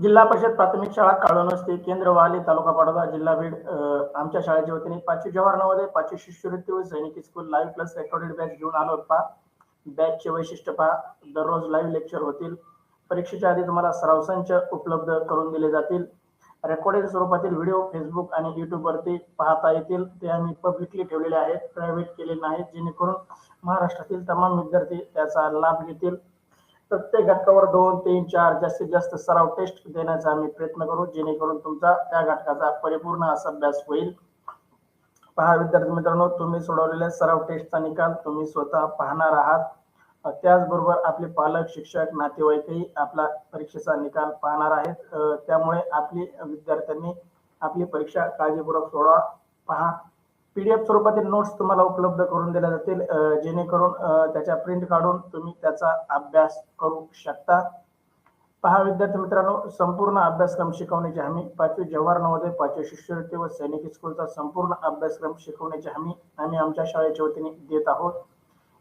जिल्हा परिषद प्राथमिक शाळा काळोनस्ती केंद्र वाली तालुका पाडोदा जिल्हा बीड आमच्या शाळेच्या वतीने पाचवी जवाहर नवोदय पाचवी शिष्यवृत्ती व सैनिकी school live plus recorded batch घेऊन आलो पहा बॅचचे वैशिष्ट्य पहा दररोज लाईव्ह लेक्चर होतील. परीक्षेच्या आधी तुम्हाला सराव संच उपलब्ध करून दिले जातील. रेकॉर्डेड स्वरूपातील व्हिडिओ फेसबुक आणि युट्यूब वरती पाहता येतील. ते आम्ही पब्लिकली ठेवलेले आहेत प्रायव्हेट केलेले नाहीत जेणेकरून महाराष्ट्रातील तमाम विद्यार्थी त्याचा लाभ घेतील. प्रत्येक घटकावर दोन तीन चार जास्तीत जास्त सराव टेस्ट देण्याचा आम्ही प्रयत्न करू जेणेकरून तुमचा त्या घटकाचा परिपूर्ण असा अभ्यास होईल. पहा विद्यार्थी मित्रांनो तुम्ही सोडवलेल्या सराव टेस्टचा निकाल तुम्ही स्वतः पाहणार आहात. त्याचबरोबर आपले पालक शिक्षक नातेवाईकही आपला परीक्षेचा निकाल पाहणार आहेत. त्यामुळे आपली विद्यार्थ्यांनी आपली परीक्षा काळजीपूर्वक सोडवा पहा. पीडीएफ स्वरूपातील नोट्स तुम्हाला उपलब्ध करून दिल्या जातील जेणेकरून त्याच्या प्रिंट काढून तुम्ही त्याचा अभ्यास करू शकता. पहा विद्यार्थी मित्रांनो संपूर्ण अभ्यासक्रम शिकवण्याची हमी पाचवी जवाहर नवोदय पाचवी शिष्यवृत्ती व सैनिक स्कूलचा संपूर्ण अभ्यासक्रम शिकवण्याची हमी आम्ही आमच्या शाळेच्या वतीने देत आहोत.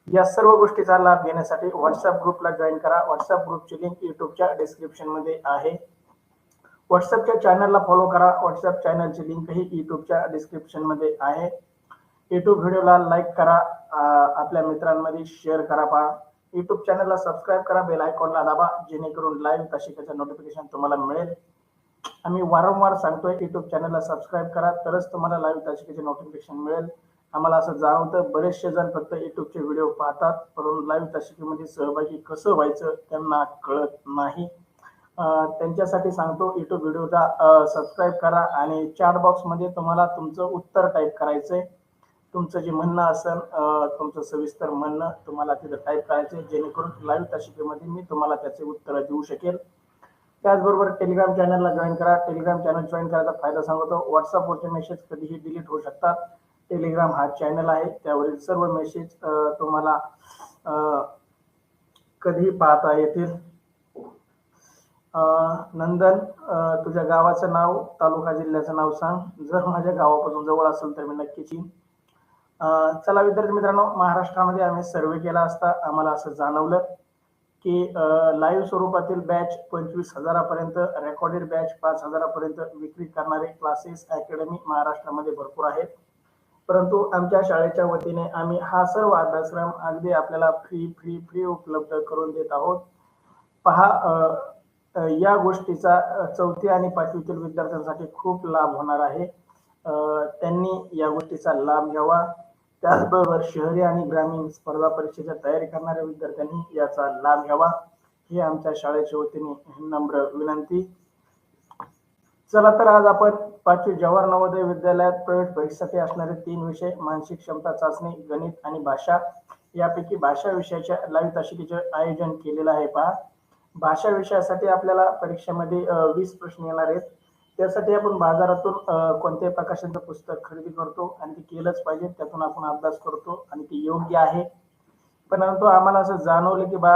या सर्व गोष्टीचा लाभ घेण्यासाठी व्हॉट्सअप ग्रुपला जॉईन करा. व्हॉट्सअप ग्रुपची लिंक युट्यूबच्या डिस्क्रिप्शनमध्ये आहे. व्हॉट्सअपच्या चॅनलला फॉलो करा. व्हॉट्सअप चॅनलची लिंकही युट्यूबच्या डिस्क्रिप्शनमध्ये आहे. युट्यूब व्हिडिओला लाईक करा. आपल्या मित्रांमध्ये शेअर करा पहा. युट्यूब चॅनलला सबस्क्राईब करा. बेल आयकॉनला दाबा. जेणेकरून लाईव्ह तासिकेचं नोटिफिकेशन तुम्हाला मिळेल. आम्ही वारंवार सांगतोय युट्यूब चॅनलला सबस्क्राईब करा. तरच तुम्हाला लाईव्ह तासिकेचे नोटिफिकेशन मिळेल. आम्हाला असं जाणवतं बरेचसे जण फक्त युट्यूबचे व्हिडिओ पाहतात. परंतु लाईव्ह तासिकेमध्ये सहभागी कसं व्हायचं त्यांना कळत नाही. त्यांच्यासाठी सांगतो युट्यूब व्हिडिओचा सबस्क्राईब करा आणि चॅट बॉक्समध्ये तुम्हाला तुमचं उत्तर टाईप करायचं आहे तुमचं जे म्हणणं असेल तुमचं सविस्तर म्हणणं तुम्हाला तिथं टाईप करायचं आहे जेणेकरून लाईव्ह तासिकेमध्ये मी तुम्हाला त्याचे उत्तर देऊ शकेल. त्याचबरोबर टेलिग्राम चॅनलला जॉईन करा. टेलिग्राम चॅनल जॉईन करायचा फायदा सांगतो. व्हॉट्सअपवरचे मेसेज कधीही डिलीट होऊ शकतात. टेलिग्राम हा चॅनल आहे. त्यावरील सर्व मेसेज तुम्हाला कधीही पाहता येतील. नंदन तुझ्या गावाचं नाव तालुका जिल्ह्याचं नाव सांग. जर माझ्या गावापासून जवळ असेल तर मी नक्कीच येईन. चला विद्यार्थी मित्रांनो महाराष्ट्रामध्ये आम्ही सर्वे केला असता आम्हाला असं जाणवलं की लाईव्ह स्वरूपातील बॅच पंचवीस हजारापर्यंत रेकॉर्डेड बॅच पाच हजारापर्यंत विक्री करणारे क्लासेस अकॅडमी महाराष्ट्रामध्ये भरपूर आहेत. परंतु आमच्या शाळेच्या वतीने आम्ही हा सर्व अभ्यासक्रम अगदी आपल्याला फ्री फ्री फ्री उपलब्ध करून देत आहोत. पहा या गोष्टीचा चौथी आणि पाचवीतील विद्यार्थ्यांसाठी खूप लाभ होणार आहे. त्यांनी या गोष्टीचा लाभ घ्यावा. त्याचबरोबर शहरी आणि ग्रामीण स्पर्धा परीक्षेच्या तयारी करणाऱ्या विद्यार्थ्यांनी याचा लाभ घ्यावा. ही आमच्या शाळेच्या वतीने नम्र विनंती. चला तर आज आपण पाचवी जवाहर नवोदय विद्यालयात प्रवेश परीक्षेसाठी असणारे तीन विषय मानसिक क्षमता चाचणी गणित आणि भाषा यापैकी भाषा विषयाच्या लाईव्ह तासिकेचे आयोजन केलेलं आहे पहा. भाषा विषयासाठी आपल्याला परीक्षेमध्ये वीस प्रश्न येणार आहेत. त्यासाठी आपण बाजारातून कोणत्याही प्रकाशनचं पुस्तक खरेदी करतो आणि ते केलंच पाहिजे. त्यातून आपण अभ्यास करतो आणि ते योग्य आहे. परंतु आम्हाला असं जाणवलं की बा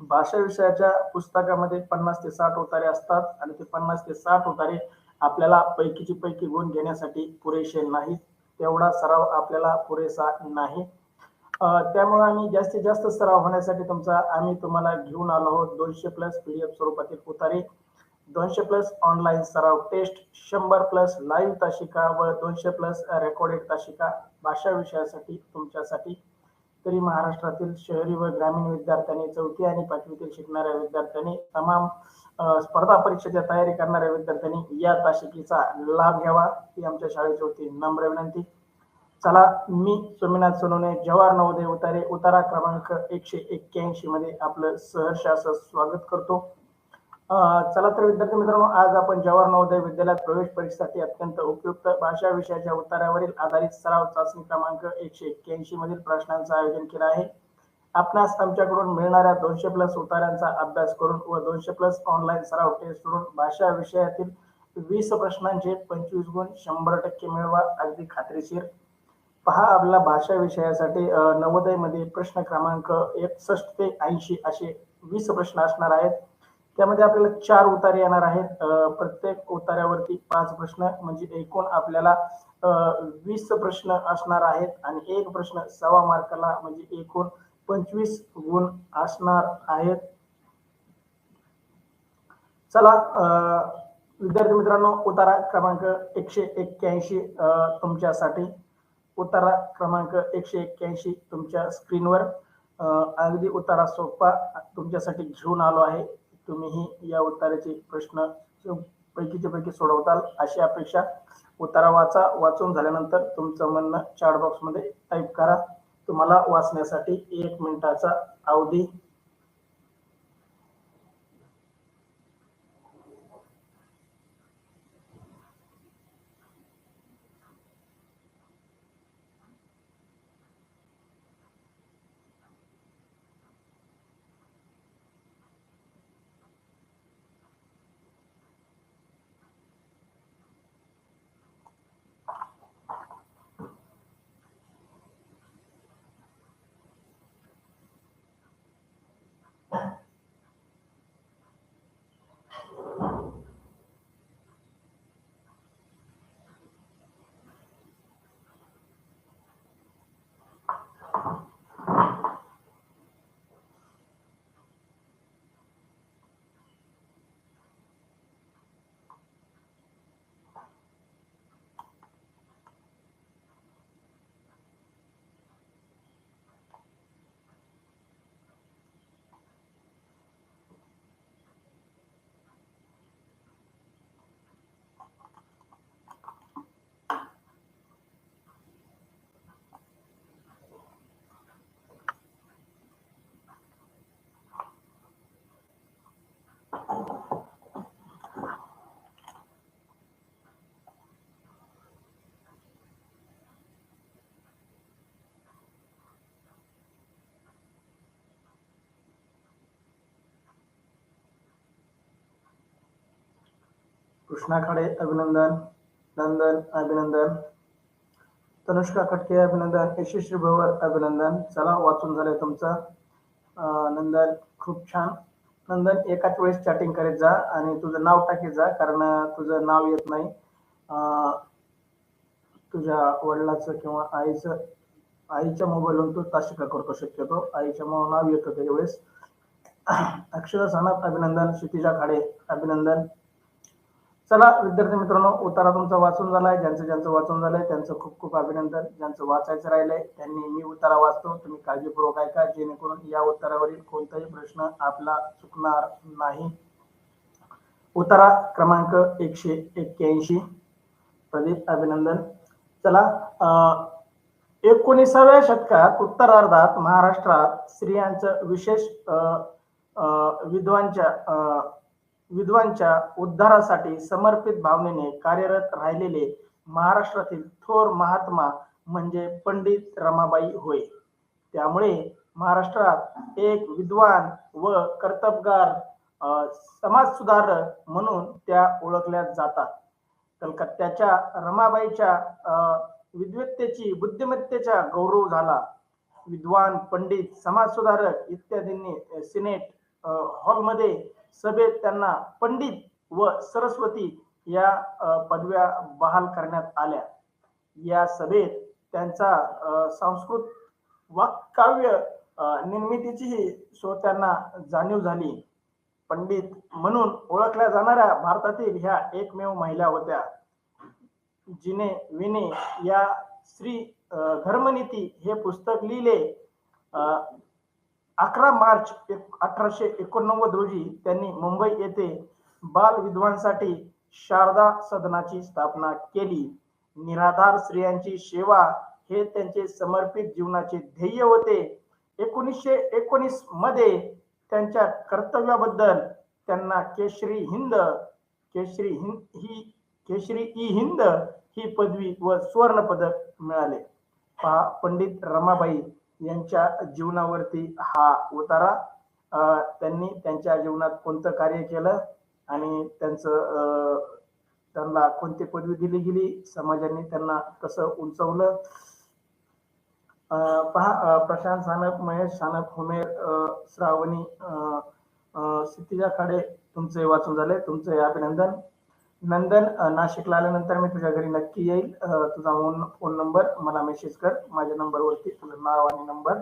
भाषा विषयाच्या पुस्तकामध्ये पन्नास ते साठ उतारे असतात आणि ते पन्नास ते साठ उतारे आपल्याला पैकीची पैकी गुण घेण्यासाठी पुरेसे नाहीत. तेवढा सराव आपल्याला पुरेसा नाही. त्यामुळे आम्ही जास्तीत जास्त सराव होण्यासाठी तुमचा आम्ही तुम्हाला घेऊन आलो आहोत दोनशे प्लस पीडीएफ स्वरूपातील उतारे. दोनशे प्लस ऑनलाईन सराव टेस्ट शंभर प्लस लाईव्ह तासिका व दोनशे प्लस रेकॉर्डेड तासिका भाषा विषयासाठी तुमच्यासाठी. तरी महाराष्ट्रातील शहरी व ग्रामीण विद्यार्थ्यांनी चौथी आणि पाचवीतील शिकणाऱ्या विद्यार्थ्यांनी तमाम स्पर्धा परीक्षेच्या तयारी करणाऱ्या विद्यार्थ्यांनी या तासिकेचा लाभ घ्यावा ही आमच्या शाळेची होती नम्र विनंती. चला मी सोमीनाथ सोनवणे जवाहर नवोदय उतारे उतारा क्रमांक एकशे एक्क्याऐंशी मध्ये आपलं सहर्ष असं स्वागत करतो. चला तर विद्यार्थी मित्रांनो आज आपण जवाहर नवोदय विद्यालयात प्रवेश परीक्षेसाठी अत्यंत उपयुक्त भाषा विषयाच्या उतारावरील आधारित सराव चाचणी क्रमांक एकशे एक्क्याऐंशी मधील प्रश्नांचं आयोजन केलं आहे. आपणास आमच्याकडून मिळणाऱ्या दोनशे प्लस उतारांचा अभ्यास करून व दोनशे प्लस ऑनलाईन सराव टेस्ट करून भाषा विषयातील वीस प्रश्नांचे पंचवीस गुण शंभर टक्के मिळवा अगदी खात्रीशीर. पहा आपला भाषा विषयासाठी नवोदयमध्ये प्रश्न क्रमांक एकसष्ट ते ऐंशी असे वीस प्रश्न असणार आहेत. त्यामध्ये आपल्याला चार उतारे येणार आहेत. प्रत्येक उतार्यावरती पाच प्रश्न म्हणजे एकूण आपल्याला वीस प्रश्न असणार आहेत. आणि एक प्रश्न सव्वा मार्काला म्हणजे एकूण पंचवीस गुण असणार आहेत. चला अं, विद्यार्थी मित्रांनो उतारा क्रमांक एकशे एक्क्याऐंशी तुमच्यासाठी. उतारा क्रमांक एकशे एक्क्याऐंशी तुमच्या स्क्रीनवर. अगदी उतारा सोपा तुमच्यासाठी घेऊन आलो आहे. तुम्हीही या उताराचे प्रश्न पैकीचे पैकी सोडवताल अशी अपेक्षा. उतारा वाचा वाचून झाल्यानंतर तुमचं म्हणणं चॅट बॉक्समध्ये टाईप करा. तुम्हाला वाचण्यासाठी एक मिनिटाचा अवधी कृष्णा खाडे अभिनंदन नंदन अभिनंदन. तनुष्का खटके अभिनंदन. यशस्वी भवर अभिनंदन. चला वाचून झालं तुमचं. नंदन खूप छान. नंदन एकाच वेळेस चॅटिंग करीत जा आणि तुझं नाव टाकीत जा कारण तुझं नाव येत नाही. तुझ्या वडिलाचं किंवा आईचं आईच्या मोबाईलवरून तू ताशिका करतो शक्यतो. आईच्या नाव येतं त्यावेळेस. अक्षर सानप अभिनंदन क्षितिजा खाडे अभिनंदन. चला विद्यार्थी मित्रांनो उतारा तुमचा वाचून झालाय. ज्यांचं ज्यांचं वाचून झालंय त्यांचं खूप खूप अभिनंदन. ज्यांचं वाचायचं राहिलंय त्यांनी मी उतारा वाचतो. तुम्ही काळजीपूर्वक ऐका जेणेकरून या उत्तरावरील कोणताही प्रश्न आपला चुकणार नाही. उतारा क्रमांक एकशे एक्क्याऐंशी. प्रदीप अभिनंदन. चला अं, एकोणीसाव्या शतकात उत्तरार्धात महाराष्ट्रात स्त्रियांचं विशेष अं, अं, विद्वांच्या विधवांच्या विद्वांच्या उद्धारासाठी समर्पित भावनेने कार्यरत राहिलेले महाराष्ट्रातील थोर महात्मा म्हणजे पंडित रमाबाई होय. त्यामुळे महाराष्ट्रात एक विद्वान व कर्तबगार समाजसुधारक म्हणून त्या ओळखल्या जातात. कलकत्त्याच्या रमाबाईच्या विद्वत्तेची बुद्धिमत्तेचा गौरव झाला. विद्वान पंडित समाजसुधारक इत्यादींनी सिनेट हॉलमध्ये सभेत त्यांना पंडित व सरस्वती या पदव्या बहाल करण्यात आल्या. या सभेत त्यांचा सांस्कृत संस्कृत वाक्काव्य निर्मितीचीही श्रोत्यांना जाणीव झाली. पंडित म्हणून ओळखल्या जाणाऱ्या भारतातील ह्या एकमेव महिला होत्या. जिने विने या श्री धर्मनीती हे पुस्तक लिहिले. अकरा मार्च एक- अठराशे एकोणनव्वद रोजी त्यांनी मुंबई येथे बाल विद्वांसाठी शारदा सदनाची स्थापना केली. निराधार स्त्रियांची सेवा हे त्यांचे समर्पित जीवनाचे ध्येय होते. एकोणीसशे एकोणीसमध्ये त्यांच्या कर्तव्याबद्दल त्यांना केशरी हिंद केशरी हिंद ही केशरी ई हिंद ही पदवी व सुवर्ण पदक मिळाले. पहा पंडित रमाबाई यांच्या जीवनावरती हा उतारा त्यांनी त्यांच्या जीवनात कोणतं कार्य केलं आणि त्यांचं त्यांना कोणती पदवी दिली गेली समाजाने त्यांना कसं उंचवलं? पहा प्रशांत सानप महेश सानप हुमेर श्रावणी अं, क्षितिजा खाडे तुमचे वाचून झाले. तुमचे अभिनंदन. नंदन नाशिकला आल्यानंतर मी तुझ्या घरी नक्की येईल. तुझा फोन फोन नंबर मला मेसेज कर. माझ्या नंबरवरती तुझं नाव आणि नंबर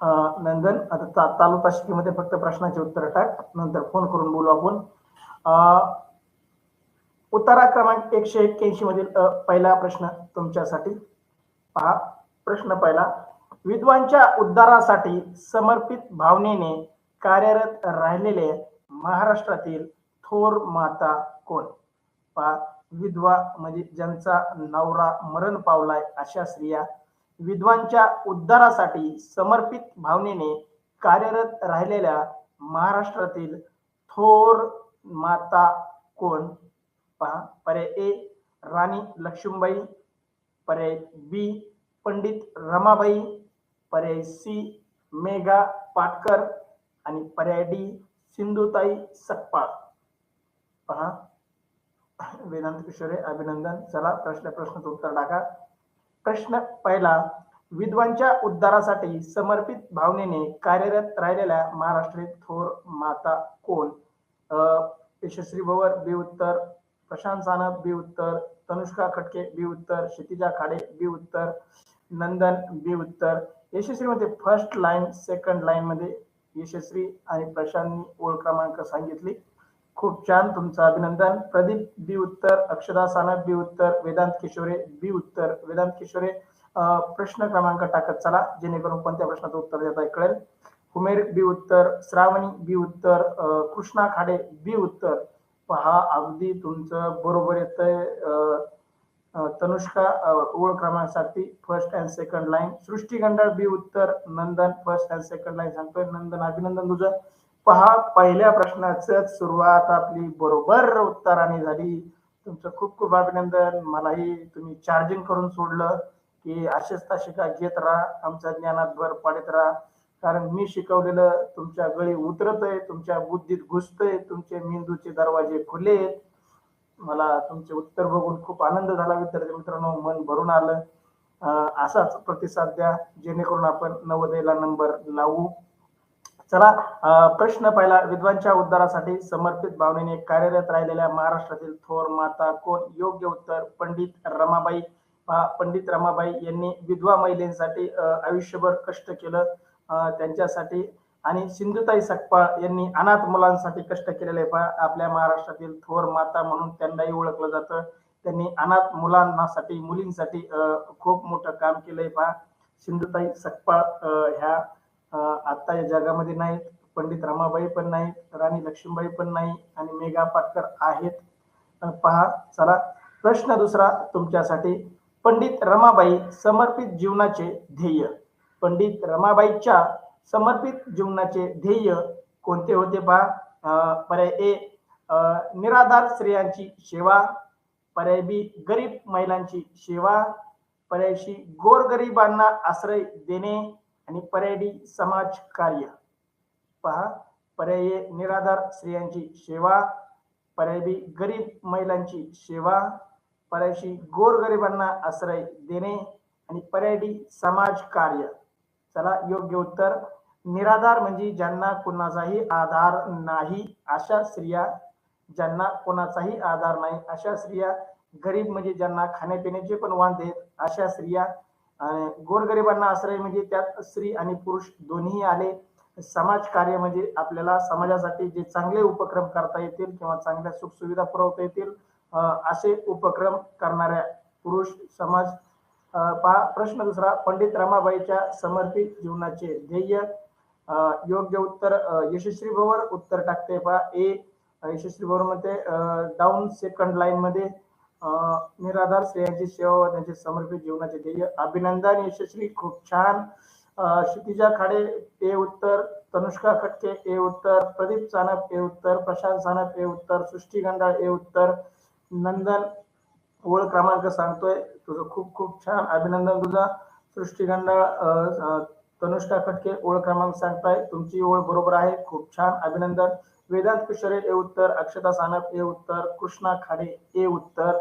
अं, नंदन आता तालुका शिकीमध्ये फक्त प्रश्नाचे उत्तर टाक. नंतर फोन करून बोलू आपण. उतारा क्रमांक एकशे एक्क्याऐंशी मधील पहिला प्रश्न तुमच्यासाठी. पहा प्रश्न पहिला. विद्वांच्या उद्धारासाठी समर्पित भावनेने कार्यरत राहिलेले महाराष्ट्रातील थोर माता कोण? पा विधवा म्हणजे ज्यांचा नवरा मरण पावलाय अशा स्त्रिया विधवांच्या उद्धारासाठी समर्पित भावनेने कार्यरत राहिलेल्या महाराष्ट्रातील थोर माता कोण? पहा पर्याय ए राणी लक्ष्मीबाई पर्याय बी पंडित रमाबाई पर्याय सी मेघा पाटकर आणि पर्याय डी सिंधुताई सकपाळ पहा. वेदांत किशोरे अभिनंदन. चला प्रश्न प्रश्नाचं उत्तर टाका. प्रश्न पहिला विद्वांच्या उद्धारासाठी समर्पित भावनेने कार्यरत राहिलेल्या महाराष्ट्रीय थोर माता कोण? अ, यशस्वी भवर बी उत्तर प्रशांत सानप बी उत्तर तनुष्का खटके बी उत्तर क्षितिजा खाडे बी उत्तर नंदन बी उत्तर. यशस्वी मध्ये फर्स्ट लाईन सेकंड लाईन मध्ये यशस्वी आणि प्रशांतनी ओळख क्रमांक सांगितली. खूप छान तुमचं अभिनंदन. प्रदीप बी उत्तर अक्षदा सानप बी उत्तर वेदांत किशोरे बी उत्तर वेदांत किशोरे. प्रश्न क्रमांक टाकत चला जेणेकरून कोणत्या प्रश्नाचं उत्तर देता कळेल. हुमेर बी उत्तर श्रावणी बी उत्तर अं, कृष्णा खाडे बी उत्तर. पहा अगदी तुमचं बरोबर येतंय अं, तनुष्का ओळ ओळख क्रमांकसाठी first and second line Srushti Gandal B उत्तर Nandan first and second line सांगतोय. नंदन अभिनंदन तुझं. पहा पहिल्या प्रश्नाचं सुरुवात आपली बरोबर उत्तराने झाली. तुमचं खूप खूप अभिनंदन. मलाही तुम्ही चार्जिंग करून सोडलं की असेच शिका घेत राहा. आमच्या ज्ञानात भर पाडत राहा. कारण मी शिकवलेलं तुमच्या गळी उतरतय तुमच्या बुद्धीत घुसतंय तुमचे मेंदूचे दरवाजे खुले आहेत मला तुमचे उत्तर बघून खूप आनंद झाला विद्यार्थी मित्रांनो. मन भरून आलं. अं, असाच प्रतिसाद द्या. जेणेकरून आपण नवोदयला नंबर लावू. चला प्रश्न पहिला. विद्वांच्या उद्धारासाठी समर्पित भावनेने कार्यरत राहिलेल्या महाराष्ट्रातील थोर माता कोण? योग्य उत्तर पंडित रमाबाई. पंडित रमाबाई यांनी विधवा महिलेसाठी आयुष्यभर कष्ट केलं. त्यांच्यासाठी आणि सिंधुताई सकपाळ यांनी अनाथ मुलांसाठी कष्ट केलेले आहे. पहा. आपल्या महाराष्ट्रातील थोर माता म्हणून त्यांनाही ओळखलं जातं. त्यांनी अनाथ मुलांसाठी मुलींसाठी खूप मोठं काम केलंय पहा. सिंधुताई सकपाळ ह्या आता या जगामध्ये नाहीत. पंडित रमाबाई पण नाहीत. राणी लक्ष्मीबाई पण नाही आणि मेघा पाटकर आहेत. पहा चला. प्रश्न दुसरा तुमच्यासाठी. पंडित रमाबाई समर्पित जीवनाचे ध्येय. पंडित रमाबाईच्या समर्पित जीवनाचे ध्येय कोणते होते पहा? पर्याय ए निराधार स्त्रियांची सेवा. पर्याय बी गरीब महिलांची सेवा. पर्याय सी गोरगरिबांना आश्रय देणे. आणि पर्याय डी समाज कार्य. पहा पर्याय ए निराधार स्त्रियांची सेवा. पर्याय बी गरीब महिलांची सेवा. पर्याय सी गोरगरिबांना आश्रय देणे. आणि पर्याय डी समाज कार्य. चला योग्य उत्तर. निराधार म्हणजे ज्यांना कुणाचाही आधार नाही अशा स्त्रिया ज्यांना कोणाचाही आधार नाही अशा स्त्रिया गरीब म्हणजे ज्यांना खाण्यापिण्याचे पण वांदे देत अशा स्त्रिया आणि गोरगरिबांना आश्रय म्हणजे त्यात स्त्री आणि पुरुष दोन्ही आले. समाज कार्य म्हणजे आपल्याला समाजासाठी जे चांगले उपक्रम करता येतील किंवा चांगल्या सुखसुविधा पुरवता येतील असे उपक्रम करणाऱ्या पुरुष समाज पहा प्रश्न दुसरा पंडित रमाबाईच्या समर्पित जीवनाचे ध्येय. योग्य उत्तर यशस्वी भवर उत्तर टाकते पहा. ए यशस्वी भवर मध्ये डाऊन सेकंड लाईन मध्ये निराधार स्त्रियांची सेवा व त्यांचे समर्पित जीवनाचे ध्येय. अभिनंदन यशस्वी खूप छान. क्षितिजा खाडे ए उत्तर. तनुष्का खटके ए उत्तर. प्रदीप सानप ए उत्तर. प्रशांत सानप ए उत्तर. सृष्टी गंडाळ ए उत्तर. नंदन ओळ क्रमांक सांगतोय. तुझं खूप खूप छान अभिनंदन तुझा. सृष्टी गंडाळ तनुष्का खटके ओळख क्रमांक सांगताय तुमची ओळ बरोबर आहे. खूप छान अभिनंदन. वेदांत किशोरे ए उत्तर. अक्षता सानप ए उत्तर. कृष्णा खाडे ए उत्तर.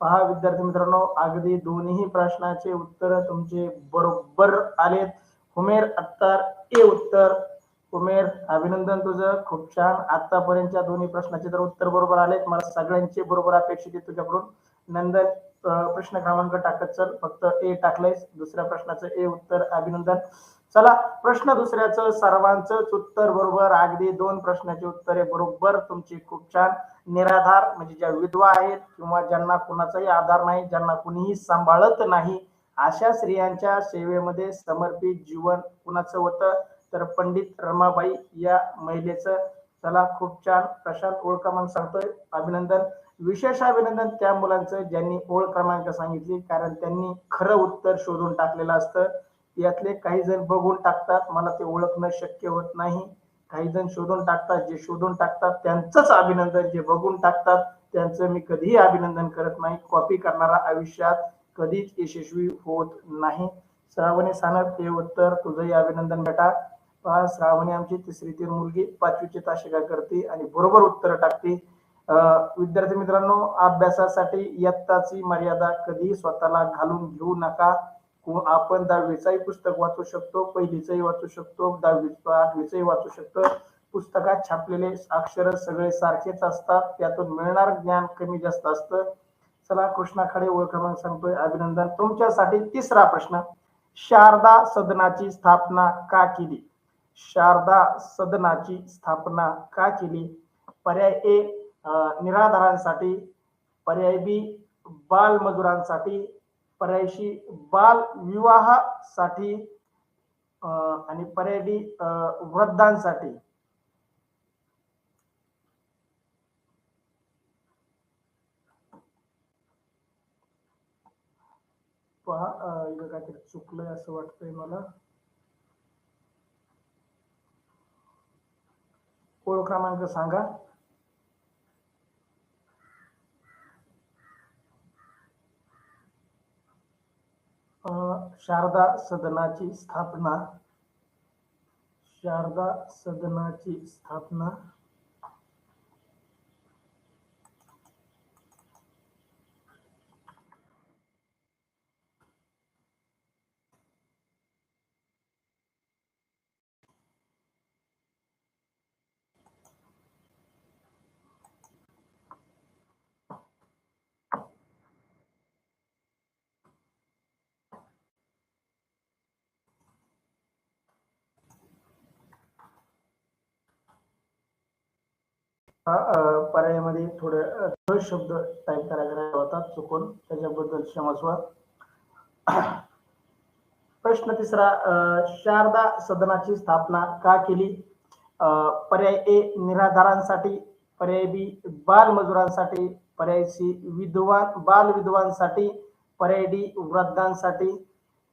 पहा विद्यार्थी मित्रांनो अगदी दोन्ही प्रश्नाचे उत्तर तुमचे बरोबर आलेत. हुमेर अत्तार ए उत्तर. उमेर अभिनंदन तुझं. खूप छान. आतापर्यंतच्या दोन्ही प्रश्नाचे तर उत्तर बरोबर आलेत. मला सगळ्यांचे बरोबर अपेक्षित आहे तुझ्याकडून. नंदन प्रश्न क्रमांक टाकत चल फक्त ए टाकलंयस. दुसऱ्या प्रश्नाचं ए उत्तर. अभिनंदन. चला प्रश्न दुसऱ्याचं सर्वांचंच उत्तर बरोबर. अगदी दोन प्रश्नाची उत्तरे बरोबर. तुमची खूप छान. निराधार म्हणजे ज्या विधवा आहेत किंवा ज्यांना कुणाचाही आधार नाही ज्यांना कुणीही सांभाळत नाही अशा स्त्रियांच्या सेवेमध्ये समर्पित जीवन कुणाचं होतं? तर पंडित रमाबाई या महिलेचं. चला खूप छान. प्रशांत ओळ क्रमांक सांगतोय. अभिनंदन. विशेष अभिनंदन त्या मुलांचं ज्यांनी ओळ क्रमांक सांगितली कारण त्यांनी खरं उत्तर शोधून टाकलेलं असतं. यातले काही जण बघून टाकतात मला ते ओळखणं शक्य होत नाही. काही जण शोधून टाकतात जे शोधून टाकतात त्यांचंच अभिनंदन जे बघून टाकतात त्यांचं मी कधीही अभिनंदन करत नाही. कॉपी करणारा आयुष्यात कधीच यशस्वी होत नाही. श्रावणी सानप हे उत्तर तुझंही अभिनंदन बेटा. पहा श्रावणी आमची तिसरी तीन मुलगी पाचवीची ताशिका करते आणि बरोबर उत्तर टाकते. विद्यार्थी मित्रांनो अभ्यासासाठी इयत्ताची मर्यादा कधी स्वतःला घालून घेऊ नका. आपण दहावीचाही पुस्तक वाचू शकतो पहिलीचंही वाचू शकतो दहावी आठवीचंही वाचू शकतो. पुस्तकात छापलेले अक्षर सगळे सारखेच असतात त्यातून मिळणार ज्ञान कमी जास्त असतं. चला कृष्णा खाडे ओळख क्रमांक सांगतोय. अभिनंदन. तुमच्यासाठी तिसरा प्रश्न. शारदा सदनाची स्थापना का केली? शारदा सदनाची स्थापना का केली? पर्याय ए निराधारांसाठी पर्याय बी बालमजुरांसाठी पर्याय सी बाल विवाहासाठी आणि पर्याय डी वृद्धांसाठी. पहा इथं काहीतरी चुकलंय असं वाटतंय मला. ओळख क्रमांक सांगा. शारदा सदनाची स्थापना. शारदा सदनाची स्थापना. पर्यायामध्ये थोडे अं, थोडे शब्द टाईप करायला होता चुकून. त्याच्याबद्दल क्षमस्व प्रश्न तिसरा शारदा सदनाची स्थापना का केली? पर्याय ए निराधारांसाठी पर्याय बी बालमजुरांसाठी पर्याय सी विद्वान बाल विधवांसाठी पर्याय डी वृद्धांसाठी.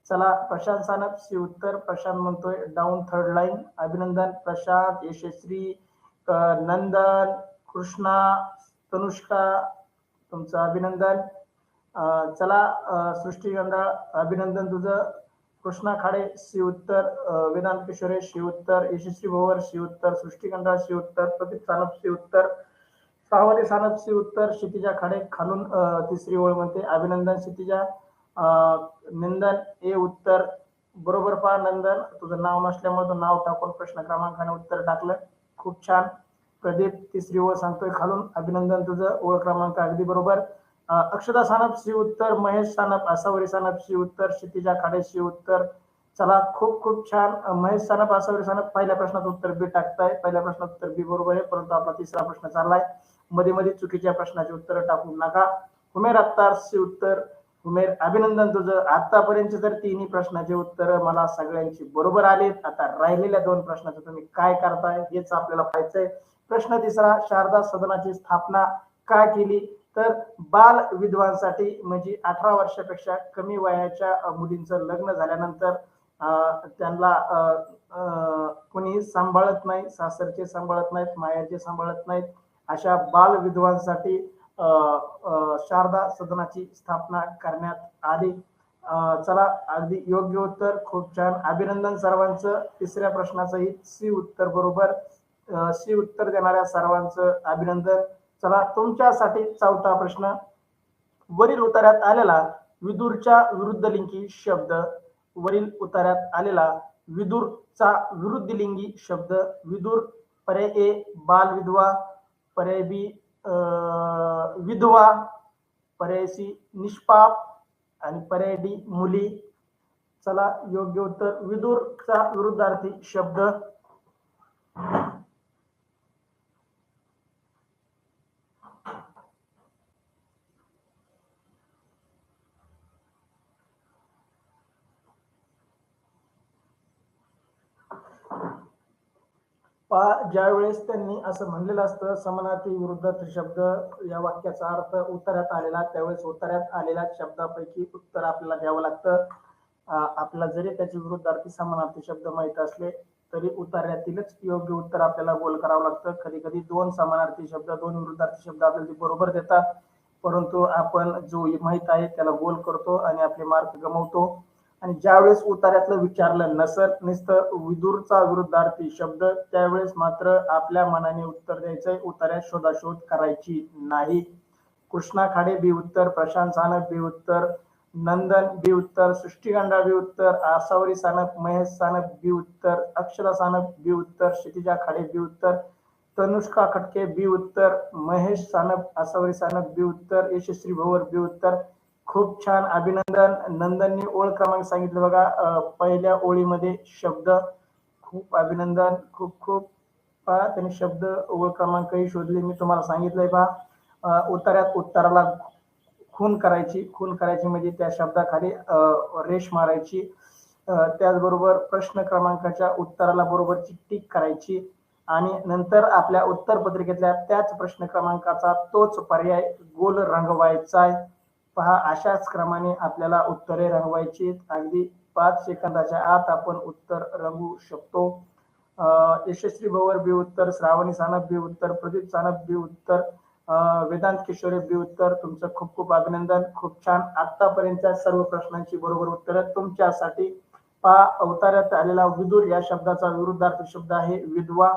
चला प्रशांत सानप सी उत्तर प्रशांत म्हणतोय डाऊन थर्ड लाईन अभिनंदन प्रशांत यशस्वी नंदन कृष्णा तनुष्का तुमचं अभिनंदन. अं, चला अं, सृष्टी अभिनंदन तुझं. कृष्णा खाडे श्री उत्तर वेदांत किशोरे श्री उत्तर यशस्वी भोवर श्री उत्तर सृष्टीगंधा श्री उत्तर प्रदीप सानप श्री उत्तर सावली सानप श्री उत्तर क्षितिजा खाडे खालून तिसरी ओळ म्हणते. अभिनंदन क्षितिजा. अं, नंदन ए उत्तर. बरोबर पहा नंदन. तुझं नाव नसल्यामुळे तू नाव टाकून प्रश्न क्रमांकाने उत्तर टाकलं. खूप छान प्रदीप तिसरी ओळ सांगतोय. खालून अभिनंदन तुझं ओळ क्रमांक अगदी बरोबर. अक्षता अक्षदा सानप श्री उत्तर. महेश सानप आसावरी सानप श्री उत्तर. क्षितिजा खाडे श्री उत्तर. चला खूप खूप छान. महेश सानप आसावरी सानप पहिल्या प्रश्नाचं उत्तर बी टाकताय. पहिल्या प्रश्नाचं उत्तर बी बरोबर आहे परंतु आपला तिसरा प्रश्न चाललाय. मध्ये मध्ये चुकीच्या प्रश्नाचे उत्तर टाकू नका. हुमेर अत्तार श्री उत्तर. उमेर अभिनंदन तुझं. आतापर्यंत जर तिन्ही प्रश्नाचे उत्तर मला सगळ्यांची बरोबर आलेत. आता राहिलेल्या दोन प्रश्नाचं तुम्ही काय करताय हेच आपल्याला पाहायचंय. प्रश्न तिसरा शारदा सदनाची स्थापना का केली? तर बाल विधवांसाठी म्हणजे अठरा वर्षापेक्षा कमी वयाच्या मुलींचं लग्न झाल्यानंतर त्यांना कुणी कोणी सांभाळत नाही सासरचे सांभाळत नाहीत मायाचे सांभाळत नाहीत. अशा बाल विधवांसाठी शारदा सदनाची स्थापना करण्यात आली. चला अगदी योग्य उत्तर. खूप छान. अभिनंदन सर्वांचं. तिसऱ्या प्रश्नाचंही सी उत्तर बरोबर. सी उत्तर देणाऱ्या सर्वांचं अभिनंदन. चला तुमच्यासाठी चौथा प्रश्न. वरील उतार्यात आलेला विदूरच्या विरुद्ध लिंगी शब्द. वरील उतार्यात आलेला विदूरचा विरुद्ध लिंगी शब्द. विदूर पर्याय ए बाल विधवा पर्याय बी विधवा पर्यायसी निष्पाप आणि पर्याय डी मुली. चला योग्य उत्तर विदूरचा विरुद्धार्थी शब्द. पहा त्यांनी असं म्हणलेलं असतं समानार्थी विरुद्ध शब्द या वाक्याचा अर्थ उत्तरात आलेला त्यावेळेस उत्तरात आलेल्या शब्दापैकी उत्तर आपल्याला द्यावं लागतं. आपल्याला जरी त्याचे विरुद्धार्थी समानार्थी शब्द माहीत असले तरी उतार्यातीलच योग्य उत्तर आपल्याला गोल करावं लागतं. कधी कधी दोन समानार्थी शब्द दोन विरुद्धार्थी शब्द आपल्याला बरोबर देतात. परंतु आपण जो माहीत आहे त्याला गोल करतो आणि आपले मार्क गमवतो. आणि ज्यावेळेस उतार्यातलं विचारलं नसर निस्त विदूरचा विरुद्धार्थी शब्द त्यावेळेस मात्र आपल्या मनाने उत्तर द्यायचंय उतार्यात शोधाशोध करायची नाही कृष्णा खाडे बी उत्तर प्रशांत सानप बी उत्तर नंदन बी उत्तर सृष्टिगंडा बी उत्तर आसावरी सानप महेश सानप बी उत्तर अक्षरा सानप बी उत्तर क्षितिजा खाडे बी उत्तर तनुष्का खटके बी उत्तर महेश सानप आसावरी सानप बी उत्तर यशस्वी भोवर बी उत्तर खूप छान अभिनंदन. नंदननी ओळ क्रमांक सांगितलं बघा. पहिल्या ओळीमध्ये शब्द खूप अभिनंदन खूप खूप पहा त्यांनी शब्द ओळ क्रमांकही शोधले. मी तुम्हाला सांगितलंय पहा उत्तरात उत्तराला खून करायची खून करायची म्हणजे त्या शब्दाखाली रेष मारायची. त्याचबरोबर प्रश्न क्रमांकाच्या उत्तराला बरोबरची टिक करायची. आणि नंतर आपल्या उत्तर पत्रिकेतल्या त्याच प्रश्न क्रमांकाचा तोच पर्याय गोल रंगवायचा आहे पहा अशाच क्रमाने आपल्याला उत्तरे रंगवायची अगदी पाच सेकंदाच्या आत आपण उत्तर रंगवू शकतो. यशस्वी भवर बी उत्तर श्रावणी सानप बी उत्तर प्रदीप सानप बी उत्तर वेदांत किशोरे बी उत्तर. तुमचं खूप खूप अभिनंदन. खूप छान. आतापर्यंतच्या सर्व प्रश्नांची बरोबर उत्तर तुमच्यासाठी. पहा अवतारात आलेला विदूर या शब्दाचा विरुद्धार्थ शब्द आहे. विधवा.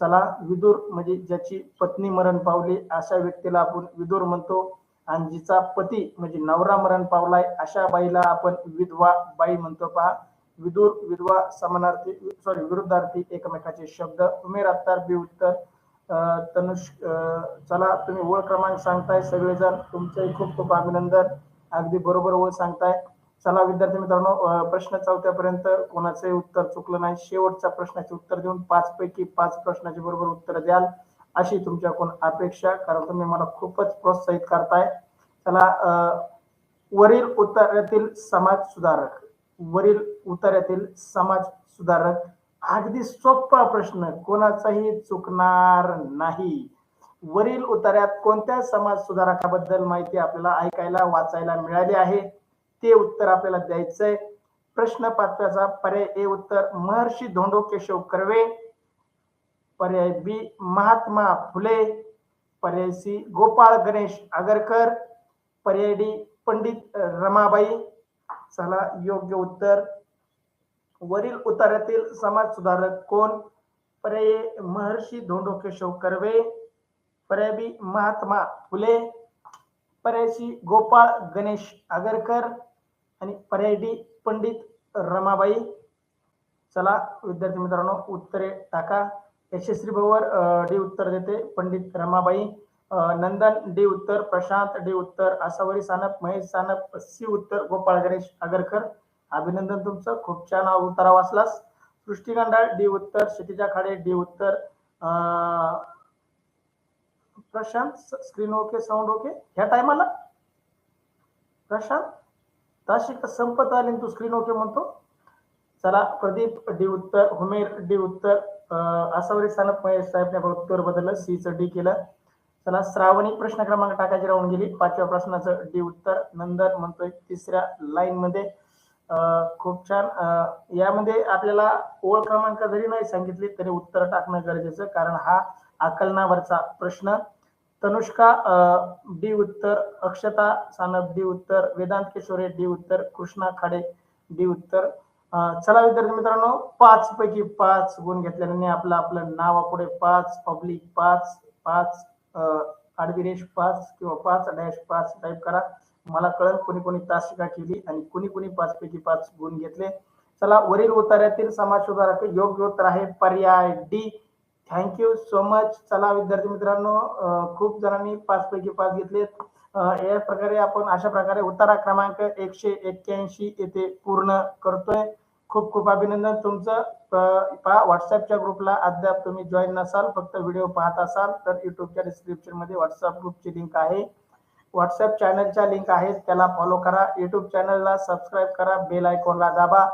चला विदुर म्हणजे ज्याची पत्नी मरण पावली अशा व्यक्तीला आपण विदुर म्हणतो. आणि जिचा पती म्हणजे नवरा मरण पावलाय अशा बाईला आपण विधवा बाई म्हणतो पहा. विदूर विधवा समानार्थी सॉरी विरुद्धार्थी एकमेकाचे शब्द. उमेर अत्तार बी उत्तर तनुष चला तुम्ही ओळ क्रमांक सांगताय सगळेजण. तुमचेही खूप खूप अभिनंदन. अगदी बरोबर ओळ सांगताय. चला विद्यार्थी मित्रांनो प्रश्न चौथ्यापर्यंत कोणाचंही उत्तर चुकलं नाही. शेवटच्या प्रश्नाचे उत्तर देऊन पाच पैकी पाच प्रश्नाचे बरोबर उत्तर द्याल. अशी तुमच्याकडून अपेक्षा कारण तुम्ही मला खूपच प्रोत्साहित करताय. चला अं, वरील उतार्यातील समाज सुधारक वरील उतार्यातील समाज सुधारक अगदी सोपा प्रश्न कोणाचाही चुकणार नाही. वरील उतार्यात कोणत्या समाज सुधारकाबद्दल माहिती आपल्याला ऐकायला वाचायला मिळाली आहे? ते उत्तर आपल्याला द्यायचंय. प्रश्न पात्राचा पर्याय ए उत्तर महर्षी धोंडो केशव कर्वे पर्याय बी महात्मा फुले पर्याय सी गोपाळ गणेश आगरकर पर्याय डी पंडित रमाबाई. चला योग्य उत्तर. वरील उत्तरातील समाज सुधारक कोण? पर्याय महर्षी धोंडो केशव कर्वे. पर्याय बी महात्मा फुले. पर्याय सी गोपाळ गणेश आगरकर. आणि पर्याय डी पंडित रमाबाई. चला विद्यार्थी मित्रांनो उत्तरे टाका. यशस्वी भवर डी उत्तर देते पंडित रमाबाई नंदन डी उत्तर प्रशांत डी उत्तर आसावरी सानप महेश सानप सी उत्तर गोपाळ गणेश आगरकर. अभिनंदन तुमचं. खूप छान उतारा वाचलास. सृष्टिगंडाळ डी उत्तर क्षितिजा खाडे डी उत्तर Prashant screen okay sound okay ह्या टायमाला प्रशांत? ताशी संपत आली तू स्क्रीन ओके म्हणतो? चला प्रदीप डी उत्तर हुमेर डी उत्तर आसावरी सानप महेश साहेब उत्तर बदललं सी च डी केलं. चला श्रावणी प्रश्न क्रमांक टाकायची राहून गेली. पाचव्या प्रश्नाचं डी उत्तर. नंदन म्हणतोय तिसऱ्या लाईन मध्ये. अं, खूप छान. यामध्ये आपल्याला ओळ क्रमांक जरी नाही सांगितली तरी उत्तर टाकणं गरजेचं कारण हा आकलनावरचा प्रश्न. तनुष्का डी उत्तर. अक्षता सानप डी उत्तर. वेदांत किशोरे डी उत्तर. कृष्णा खाडे डी उत्तर. चला विद्यार्थी मित्रांनो पाच पैकी पाच गुण घेतल्याने आपलं आपलं नाव पुढे पाच पब्लिक पाच पाच आडविरेश आडवी पाच किंवा पाच डॅश पाच टाईप करा. मला कळेल कोणी कोणी तासिका केली आणि कुणी कुणी पाच पैकी पाच गुण घेतले. चला वरील उतार्यातील समाज सुधारक योग्य उत्तर आहे पर्याय डी थँक्यू सो मच चला विद्यार्थी मित्रांनो खूप जणांनी पाच पैकी पाच घेतलेत. या प्रकारे आपण अशा प्रकारे उतारा क्रमांक एकशे एक्क्याऐंशी येथे पूर्ण करतोय. खूप खूप अभिनंदन तुमचं. पहा व्हॉट्सअपच्या ग्रुपला अद्याप तुम्ही जॉईन नसाल फक्त व्हिडिओ पाहत असाल तर युट्यूबच्या डिस्क्रिप्शनमध्ये व्हॉट्सअप ग्रुपची लिंक आहे. व्हॉट्सअप चॅनलच्या लिंक आहेत त्याला फॉलो करा. युट्यूब चॅनलला सबस्क्राईब करा बेल आयकॉनला दाबा.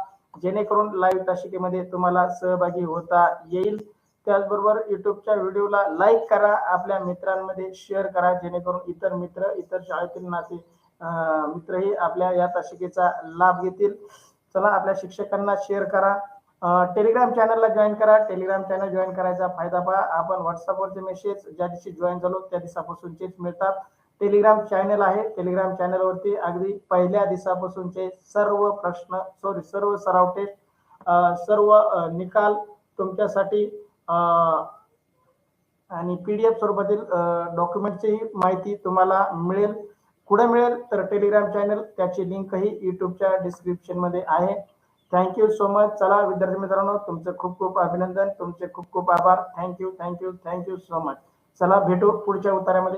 जेणेकरून लाईव्ह ताशिकेमध्ये तुम्हाला सहभागी होता येईल. त्याचबरोबर युट्यूबच्या व्हिडिओला लाईक करा आपल्या मित्रांमध्ये शेअर करा जेणेकरून इतर मित्र इतर शाळेतील नाते मित्रही आपल्या या तासिकेचा लाभ घेतील. चला आपल्या शिक्षकांना शेअर करा. टेलिग्राम चॅनलला जॉईन करा. टेलिग्राम चॅनल जॉईन करायचा फायदा पहा. आपण व्हॉट्सअपवरचे मेसेज ज्या दिवशी जॉईन झालो त्या दिवसापासूनचेच मिळतात. टेलिग्राम चॅनल आहे. टेलिग्राम चॅनलवरती अगदी पहिल्या दिवसापासूनचे सर्व प्रश्न सॉरी सर्व सराव टेस्ट सर्व निकाल तुमच्यासाठी आणि पीडीएफ स्वरूपातील डॉक्युमेंटची माहिती तुम्हाला मिळेल. कुठे मिळेल तर टेलिग्राम चॅनल त्याची लिंकही युट्यूबच्या डिस्क्रिप्शनमध्ये आहे. थँक्यू सो मच चला विद्यार्थी मित्रांनो तुमचं खूप खूप अभिनंदन. तुमचे खूप खूप आभार. Thank you thank you thank you so much चला भेटू पुढच्या उतारामध्ये